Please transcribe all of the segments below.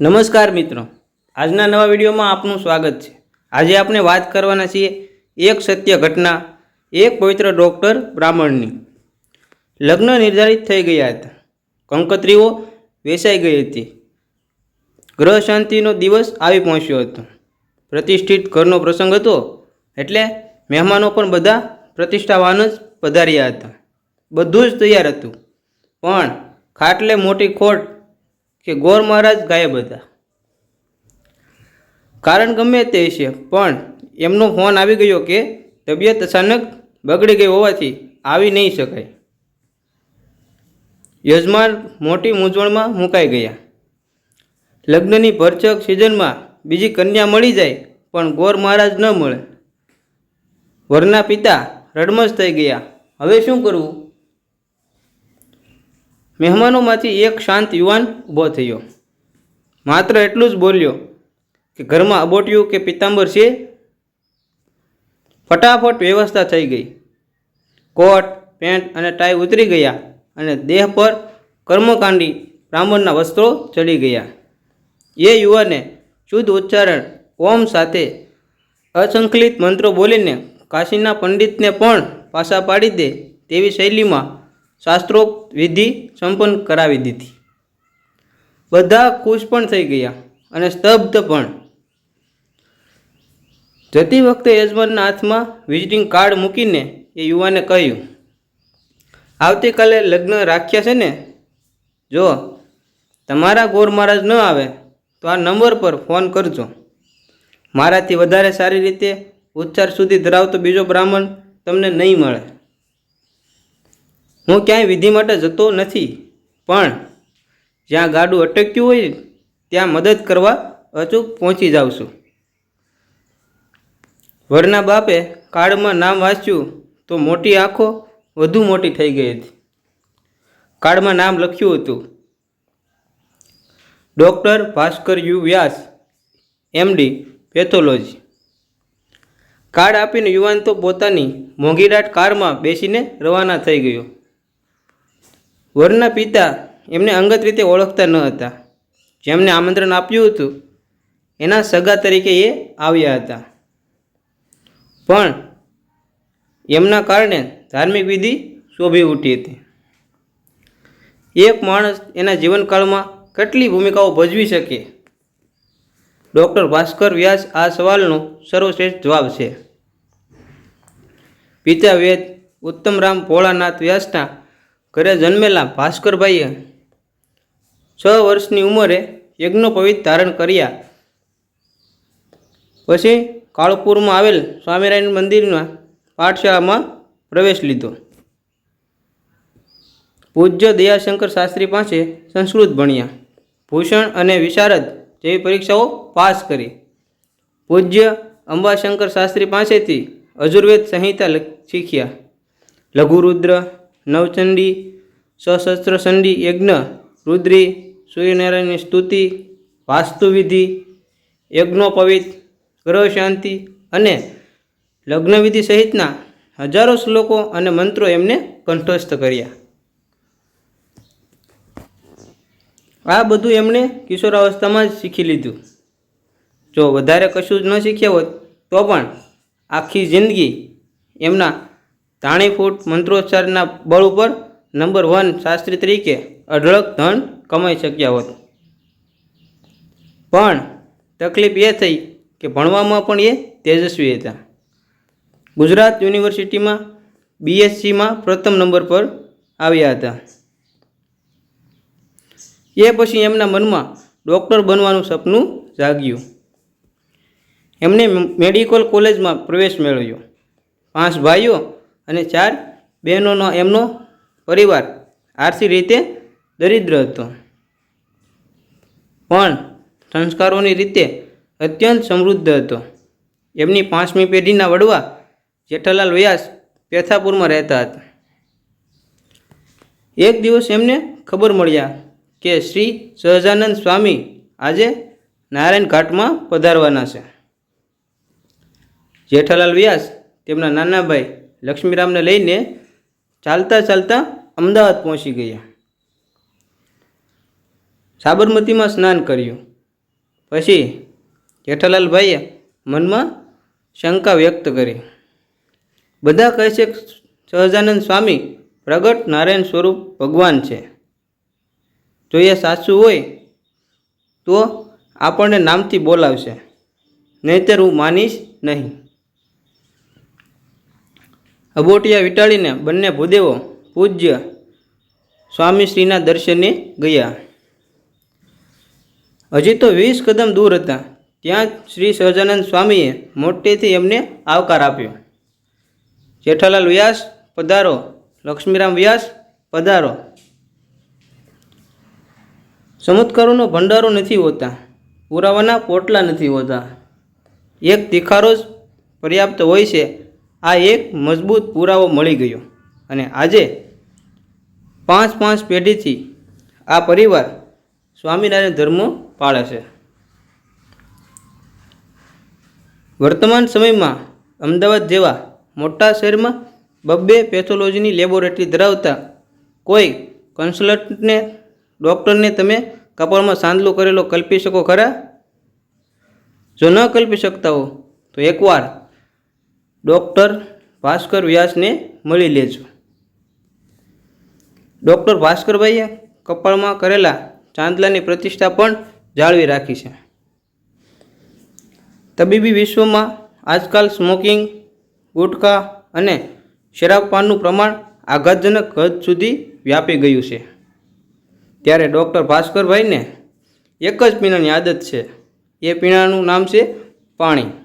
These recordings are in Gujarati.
નમસ્કાર મિત્રો. આજના નવા વિડીયોમાં આપનું સ્વાગત છે. આજે આપણે વાત કરવાના છીએ એક સત્ય ઘટના, એક પવિત્ર ડૉક્ટર બ્રાહ્મણની. લગ્ન નિર્ધારિત થઈ ગયા હતા. કંકત્રીઓ વેચાઈ ગઈ હતી. ગ્રહ શાંતિનો દિવસ આવી પહોંચ્યો હતો. પ્રતિષ્ઠિત ઘરનો પ્રસંગ હતો એટલે મહેમાનો પણ બધા પ્રતિષ્ઠાવાન જ પધાર્યા હતા. બધું જ તૈયાર હતું. પણ ખાટલે મોટી ખોટ કે ગોર મહારાજ ગાયબ હતા. કારણ ગમે તે છે, પણ એમનો ફોન આવી ગયો કે તબિયત અચાનક બગડી ગઈ હોવાથી આવી નહીં શકાય. યજમાન મોટી મૂંઝવણમાં મુકાઈ ગયા. લગ્નની ભરચક સિઝનમાં બીજી કન્યા મળી જાય, પણ ગોર મહારાજ ન મળે. વરના પિતા રડમસ થઈ ગયા. હવે શું કરવું? મહેમાનોમાંથી એક શાંત યુવાન ઊભો થયો. માત્ર એટલું જ બોલ્યો કે ઘરમાં અબોટિયું કે પિત્તાંબર છે? ફટાફટ વ્યવસ્થા થઈ ગઈ. કોટ, પેન્ટ અને ટાઈ ઉતરી ગયા અને દેહ પર કર્મકાંડી, બ્રાહ્મણના વસ્ત્રો ચડી ગયા. એ યુવાને શુદ્ધ ઉચ્ચારણ, ઓમ સાથે અસંકલિત મંત્રો બોલીને કાશીના પંડિતને પણ પાછા પાડી દે તેવી શૈલીમાં શાસ્ત્રોક્ત વિધિ સંપન્ન કરાવી દીધી. બધા ખુશ પણ થઈ ગયા અને સ્તબ્ધ પણ. જતી વખતે યજમાનના હાથમાં વિઝિટિંગ કાર્ડ મૂકીને એ યુવાને કહ્યું, આવતીકાલે લગ્ન રાખ્યા છે ને? જો તમારા ગોર મહારાજ ન આવે તો આ નંબર પર ફોન કરજો. મારાથી વધારે સારી રીતે ઉચ્ચાર સુધી ધરાવતો બીજો બ્રાહ્મણ તમને નહીં મળે. હું ક્યાંય વિધિ માટે જતો નથી, પણ જ્યાં ગાડું અટક્યું હોય, ત્યાં મદદ કરવા અચૂક પહોંચી જાઉં છું. વરના બાપે કાર્ડમાં નામ વાંચ્યું તો મોટી આંખો વધુ મોટી થઈ ગઈ હતી. કાર્ડમાં નામ લખ્યું હતું, doctor Bhaskar U Vyas MD pathology. Card આપીને યુવાન તો પોતાની મોંઘીડાટ કારમાં બેસીને રવાના થઈ ગયો. વરના પિતા એમને અંગત રીતે ઓળખતા ન હતા. જેમને આમંત્રણ આપ્યું હતું, એના સગા તરીકે એ આવ્યા હતા. પણ એમના કારણે ધાર્મિક વિધિ શોભી ઉઠી હતી. એક માણસ એના જીવનકાળમાં કેટલી ભૂમિકાઓ ભજવી શકે? ડૉક્ટર ભાસ્કર વ્યાસ આ સવાલનો સર્વશ્રેષ્ઠ જવાબ છે. પિતા વેદ ઉત્તમરામ ભોળાનાથ વ્યાસના ઘરે જન્મેલા ભાસ્કરભાઈએ છ વર્ષની ઉંમરે યજ્ઞોપવિત ધારણ કર્યા. પછી કાળપુરમાં આવેલ સ્વામિનારાયણ મંદિરના પાઠશાળામાં પ્રવેશ લીધો. પૂજ્ય દયાશંકર શાસ્ત્રી પાસે સંસ્કૃત ભણ્યા. ભૂષણ અને વિશારદ જેવી પરીક્ષાઓ પાસ કરી. પૂજ્ય અંબાશંકર શાસ્ત્રી પાસેથી અજુર્વેદ સંહિતા શીખ્યા. લઘુરુદ્ર નવચંડી, સશસ્ત્ર સંડી યજ્ઞ, રુદ્રી, સૂર્યનારાયણની સ્તુતિ, વાસ્તુવિધિ, યજ્ઞોપવિત ગ્રહ શાંતિ અને લગ્નવિધિ સહિતના હજારો શ્લોકો અને મંત્રો એમને કંઠસ્થ કર્યા. આ બધું એમણે કિશોરાવસ્થામાં જ શીખી લીધું. જો વધારે કશું જ ન શીખ્યા હોત તો પણ આખી જિંદગી એમના તાણીફૂટ મંત્રોચ્ચારના બળ ઉપર નંબર વન શાસ્ત્રી તરીકે અઢળક ધન કમાઈ શક્યા હોત. પણ તકલીફ એ થઈ કે ભણવામાં પણ એ તેજસ્વી હતા. ગુજરાત યુનિવર્સિટીમાં બીએસસીમાં પ્રથમ નંબર પર આવ્યા હતા. એ પછી એમના મનમાં ડૉક્ટર બનવાનું સપનું જાગ્યું. એમણે મેડિકલ કોલેજમાં પ્રવેશ મેળવ્યો. પાંચ ભાઈઓ અને ચાર બહેનોનો એમનો પરિવાર આર્થિક રીતે દરિદ્ર હતો. પણ સંસ્કારોની રીતે અત્યંત સમૃદ્ધ હતો. એમની પાંચમી પેઢીના વડવા જેઠાલાલ વ્યાસ પેથાપુરમાં રહેતા હતા. એક દિવસ એમને ખબર મળ્યા કે શ્રી સહજાનંદ સ્વામી આજે નારાયણ ઘાટમાં પધારવાના છે. જેઠાલાલ વ્યાસ તેમના નાના ભાઈ લક્ષ્મીરામને લઈને ચાલતા ચાલતા અમદાવાદ પહોંચી ગયા. સાબરમતીમાં સ્નાન કર્યું. પછી જેઠાલાલભાઈએ મનમાં શંકા વ્યક્ત કરી. બધા કહે છે સહજાનંદ સ્વામી પ્રગટ નારાયણ સ્વરૂપ ભગવાન છે. જો એ સાચું હોય તો આપણને નામથી બોલાવશે. નહીંતર હું માનીશ નહીં. અબોટિયા વીંટાળીને બંને ભૂદેવો પૂજ્ય સ્વામીશ્રીના દર્શને ગયા. હજી તો વીસ કદમ દૂર હતા, ત્યાં શ્રી સહજાનંદ સ્વામીએ મોટેથી એમને આવકાર આપ્યો. જેઠાલાલ વ્યાસ પધારો, લક્ષ્મીરામ વ્યાસ પધારો. ચમત્કારોનો ભંડારો નથી હોતા, પુરાવાના પોટલા નથી હોતા. એક તિખારો જ પર્યાપ્ત હોય છે આ એક મજબૂત પુરાવો મળી ગયો અને આજે પાંચ પાંચ પેઢીથી આ પરિવાર સ્વામિનારાયણ ધર્મ પાળે છે. વર્તમાન સમયમાં અમદાવાદ જેવા મોટા શહેરમાં બબ્બે પેથોલોજીની લેબોરેટરી ધરાવતા કોઈ કન્સલ્ટન્ટને ડૉક્ટરને તમે કપાળમાં સાંદલો કરેલો કલ્પી શકો ખરા? જો ન કલ્પી શકતા હો, તો એકવાર ડૉક્ટર ભાસ્કર વ્યાસને મળી લેજો. ડૉક્ટર ભાસ્કરભાઈએ કપાળમાં કરેલા ચાંદલાની પ્રતિષ્ઠા પણ જાળવી રાખી છે. તબીબી વિશ્વમાં આજકાલ સ્મોકિંગ ગુટખા અને શરાબ પાનનું પ્રમાણ આઘાતજનક હદ સુધી વ્યાપી ગયું છે. ત્યારે ડૉક્ટર ભાસ્કરભાઈને એક જ પીણાની આદત છે. એ પીણાનું નામ છે પાણી.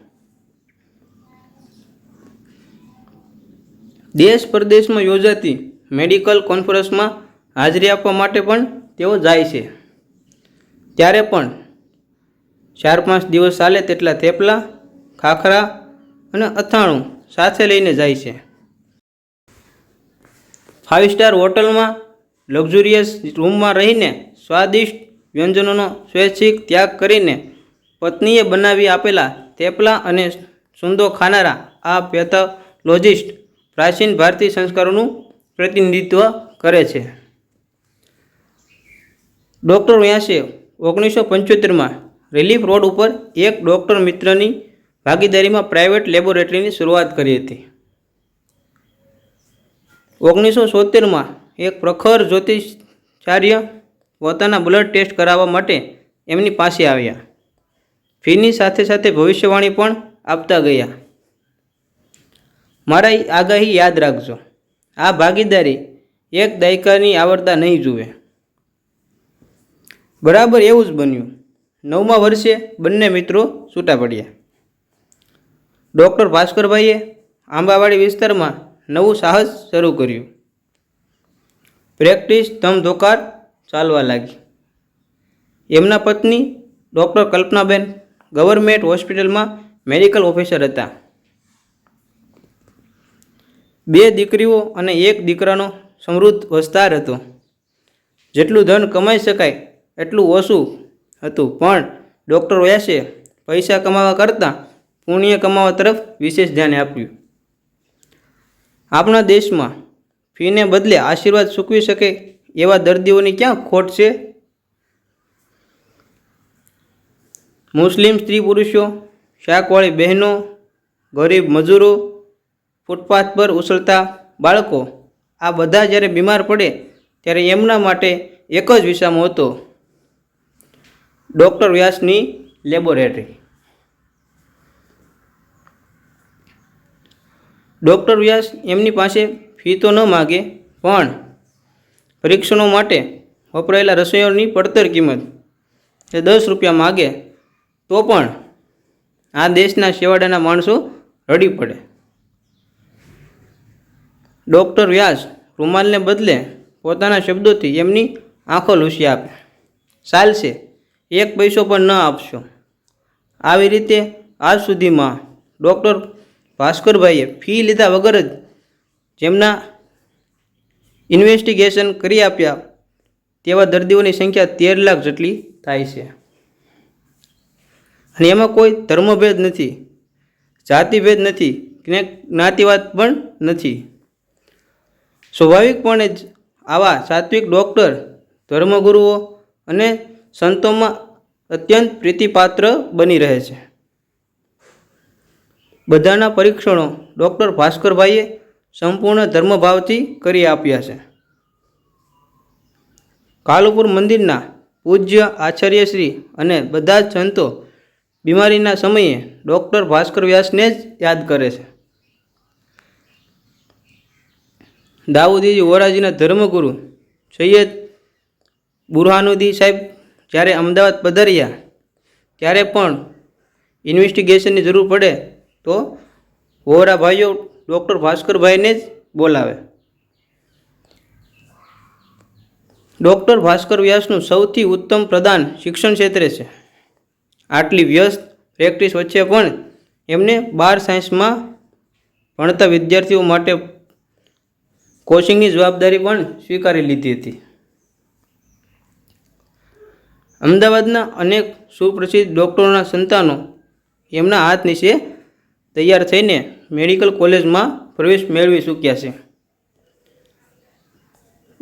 દેશ પરદેશમાં યોજાતી મેડિકલ કોન્ફરન્સમાં હાજરી આપવા માટે પણ તેઓ જાય છે. ત્યારે પણ ચાર પાંચ દિવસ ચાલે તેટલા થેપલા, ખાખરા અને અથાણું સાથે લઈને જાય છે. ફાઇવ સ્ટાર હોટલમાં લક્ઝુરિયસ રૂમમાં રહીને સ્વાદિષ્ટ વ્યંજનોનો સ્વૈચ્છિક ત્યાગ કરીને પત્નીએ બનાવી આપેલા થેપલા અને સુંદો ખાનારા આ પેથોલોજિસ્ટ પ્રાચીન ભારતીય સંસ્કારોનું પ્રતિનિધિત્વ કરે છે. ડૉક્ટર વ્યાસે ઓગણીસો પંચોતેરમાં રિલીફ રોડ ઉપર એક ડૉક્ટર મિત્રની ભાગીદારીમાં પ્રાઇવેટ લેબોરેટરીની શરૂઆત કરી હતી. ઓગણીસો સોતેરમાં એક પ્રખર જ્યોતિષાર્ય પોતાના બ્લડ ટેસ્ટ કરાવવા માટે એમની પાસે આવ્યા. ફીની સાથે સાથે ભવિષ્યવાણી પણ આપતા ગયા. મારા આગાહી યાદ રાખજો. આ ભાગીદારી એક દાયકાની આવડતા નહીં જુએ. બરાબર એવું જ બન્યું. નવમા વર્ષે બંને મિત્રો છૂટા પડ્યા. ડૉક્ટર ભાસ્કરભાઈએ આંબાવાડી વિસ્તારમાં નવું સાહસ શરૂ કર્યું. પ્રેક્ટિસ ધમધોકાર ચાલવા લાગી. એમના પત્ની ડૉક્ટર કલ્પનાબેન ગવર્મેન્ટ હોસ્પિટલમાં મેડિકલ ઓફિસર હતા. બે દીકરીઓ અને એક દીકરાનો સમૃદ્ધ વસ્તાર હતો. જેટલું ધન કમાઈ શકાય એટલું ઓછું હતું, પણ ડૉક્ટર વ્યાસે પૈસા કમાવા કરતાં પુણ્ય કમાવા તરફ વિશેષ ધ્યાન આપ્યું. આપણા દેશમાં ફીને બદલે આશીર્વાદ સૂકવી શકે એવા દર્દીઓની ક્યાં ખોટ છે? મુસ્લિમ સ્ત્રી પુરુષો, શાકવાળી બહેનો, ગરીબ મજૂરો ફૂટપાથ પર ઉછળતા બાળકો આ બધા જ્યારે બીમાર પડે ત્યારે એમના માટે એક જ વિસામો હતો. ડૉક્ટર વ્યાસની લેબોરેટરી. ડૉક્ટર વ્યાસ એમની પાસે ફી તો ન માગે, પણ પરીક્ષણો માટે વપરાયેલા રસોઈઓની પડતર કિંમત એ દસ રૂપિયા માગે તો પણ આ દેશના છેવાડાના માણસો રડી પડે. ડૉક્ટર વ્યાસ રૂમાલને બદલે પોતાના શબ્દોથી એમની આંખો લૂસી આપે. ચાલશે. એક પૈસો પણ ન આપશો. આવી રીતે આજ સુધીમાં ડૉક્ટર ભાસ્કરભાઈએ ફી લીધા વગર જ જેમના ઇન્વેસ્ટિગેશન કરી આપ્યા તેવા દર્દીઓની સંખ્યા તેર લાખ જેટલી થાય છે. અને એમાં કોઈ ધર્મભેદ નથી, જાતિભેદ નથી કે જ્ઞાતિવાદ પણ નથી. સ્વાભાવિકપણે જ આવા સાત્વિક ડૉક્ટર, ધર્મગુરુઓ અને સંતોમાં અત્યંત પ્રીતિપાત્ર બની રહે છે. બધાના પરીક્ષણો ડૉક્ટર ભાસ્કરભાઈએ સંપૂર્ણ ધર્મભાવથી કરી આપ્યા છે. કાલુપુર મંદિરના પૂજ્ય આચાર્યશ્રી અને બધા જ સંતો બીમારીના સમયે ડૉક્ટર ભાસ્કર વ્યાસને જ યાદ કરે છે. દાઉદીજી વોરાજીના ધર્મગુરુ. સૈયદ બુરહાનુદ્દી સાહેબ જ્યારે અમદાવાદ પધાર્યા, ત્યારે પણ ઇન્વેસ્ટિગેશનની જરૂર પડે તો વોરા ભાઈઓ ડૉક્ટર ભાસ્કરભાઈને જ બોલાવે. ડૉક્ટર ભાસ્કર વ્યાસનું સૌથી ઉત્તમ પ્રદાન શિક્ષણ ક્ષેત્રે છે. આટલી વ્યસ્ત પ્રેક્ટિસ વચ્ચે પણ એમને બાર સાયન્સમાં ભણતા વિદ્યાર્થીઓ માટે કોચિંગની જવાબદારી પણ સ્વીકારી લીધી હતી. અમદાવાદના અનેક સુપ્રસિદ્ધ ડૉક્ટરોના સંતાનો એમના હાથ નીચે તૈયાર થઈને મેડિકલ કોલેજમાં પ્રવેશ મેળવી ચૂક્યા છે.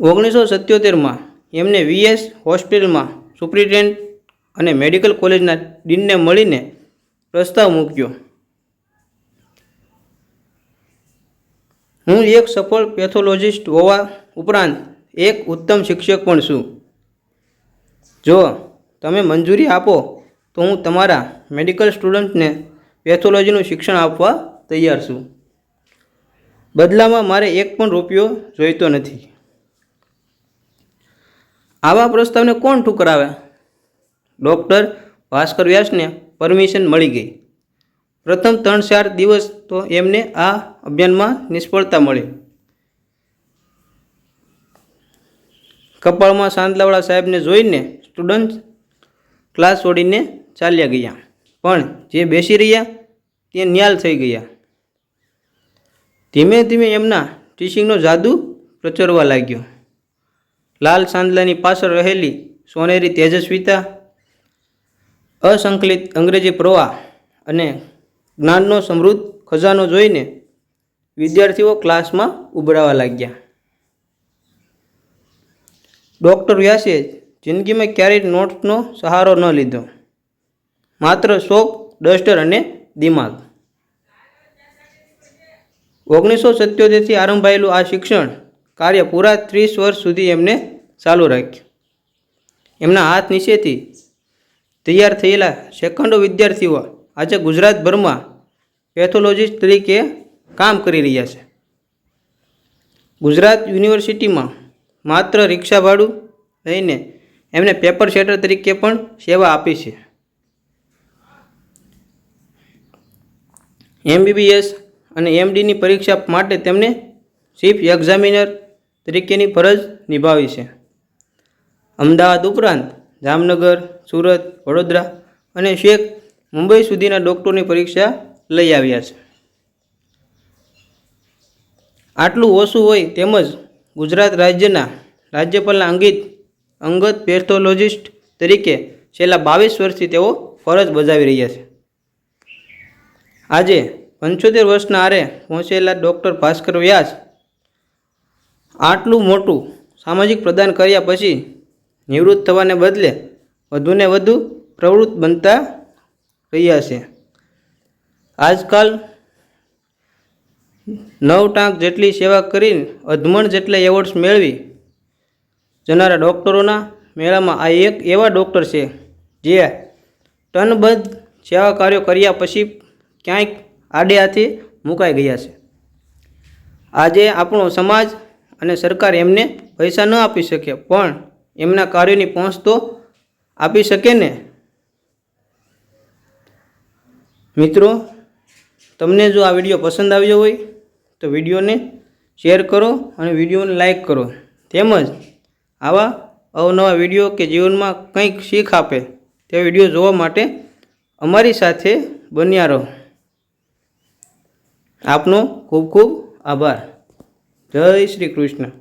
ઓગણીસો સત્યોતેરમાં એમને વીએસ હોસ્પિટલમાં સુપ્રિન્ટેન્ડન્ટ અને મેડિકલ કોલેજના ડીનને મળીને પ્રસ્તાવ મૂક્યો. હું એક સફળ પેથોલોજિસ્ટ હોવા ઉપરાંત એક ઉત્તમ શિક્ષક પણ છું. જો તમે મંજૂરી આપો તો હું તમારા મેડિકલ સ્ટુડન્ટને પેથોલોજીનું શિક્ષણ આપવા તૈયાર છું. બદલામાં મારે એક પણ રૂપિયો જોઈતો નથી. આવા પ્રસ્તાવને કોણ ઠુકરાવે? ડૉક્ટર ભાસ્કર વ્યાસને પરમિશન મળી ગઈ. પ્રથમ ત્રણ ચાર દિવસ તો એમને આ અભિયાનમાં નિષ્ફળતા મળી. કપાળમાં સાંદલાવાળા સાહેબને જોઈને સ્ટુડન્ટ ક્લાસ છોડીને ચાલ્યા ગયા. પણ જે બેસી રહ્યા, તે ન્યાલ થઈ ગયા. ધીમે ધીમે એમના ટીચિંગનો જાદુ પ્રચરવા લાગ્યો. લાલ સાંદલાની પાછળ રહેલી સોનેરી તેજસ્વીતા, અસંકલિત અંગ્રેજી પ્રવાહ અને જ્ઞાનનો સમૃદ્ધ ખજાનો જોઈને વિદ્યાર્થીઓ ક્લાસમાં ઉભરાવા લાગ્યા. ડૉક્ટર વ્યાસે જિંદગીમાં ક્યારેય નોટ્સનો સહારો ન લીધો. માત્ર શોખ ડસ્ટર અને દિમાગ. ઓગણીસો સત્યોતેરથી આરંભાયેલું આ શિક્ષણ કાર્ય પૂરા ત્રીસ વર્ષ સુધી એમને ચાલુ રાખ્યું. એમના હાથ નીચેથી તૈયાર થયેલા સેકન્ડો વિદ્યાર્થીઓ આજે ગુજરાતભરમાં પેથોલોજીસ્ટ તરીકે કામ કરી રહ્યા છે. ગુજરાત યુનિવર્સિટીમાં માત્ર રિક્ષા ભાડું લઈને એમને પેપર સેટર તરીકે પણ સેવા આપી છે. એમબીબીએસ અને એમડીની પરીક્ષા માટે તેમને ચીફ એક્ઝામિનર તરીકેની ફરજ નિભાવી છે. અમદાવાદ ઉપરાંત જામનગર, સુરત, વડોદરા અને શેખ મુંબઈ સુધીના ડૉક્ટરોની પરીક્ષા લઈ આવ્યા છે. આટલું ઓછું હોય તેમજ ગુજરાત રાજ્યના રાજ્યપાલના અંગિત અંગત પેથોલોજિસ્ટ તરીકે છેલ્લા બાવીસ વર્ષથી તેઓ ફરજ બજાવી રહ્યા છે. આજે પંચોતેર વર્ષના આરે પહોંચેલા ડૉક્ટર ભાસ્કર વ્યાસ આટલું મોટું સામાજિક પ્રદાન કર્યા પછી નિવૃત્ત થવાને બદલે વધુને વધુ પ્રવૃત્ત બનતા રહ્યા છે? આજકાલ નવ ટાંક જેટલી સેવા કરીને અધમણ જેટલા એવોર્ડ્સ મેળવી જનારા ડૉક્ટરોના મેળામાં આ એક એવા ડૉક્ટર છે જે ટનબદ્ધ સેવા કાર્યો કર્યા પછી ક્યાંક આડે હાથે મુકાઈ ગયા છે. આજે આપણો સમાજ અને સરકાર એમને પૈસા ન આપી શકે, પણ એમના કાર્યોની પહોંચ તો આપી શકે ને? મિત્રો, તમને જો આ વીડિયો પસંદ આવ્યો હોય, તો વિડીયોને શેર કરો અને વિડીયોને લાઈક કરો. તેમજ આવા અવનવા વીડિયો કે જીવનમાં કંઈક શીખ આપે, તે વીડિયો જોવા માટે અમારી સાથે બન્યા રહો. આપનો ખૂબ ખૂબ આભાર. જય શ્રી કૃષ્ણ.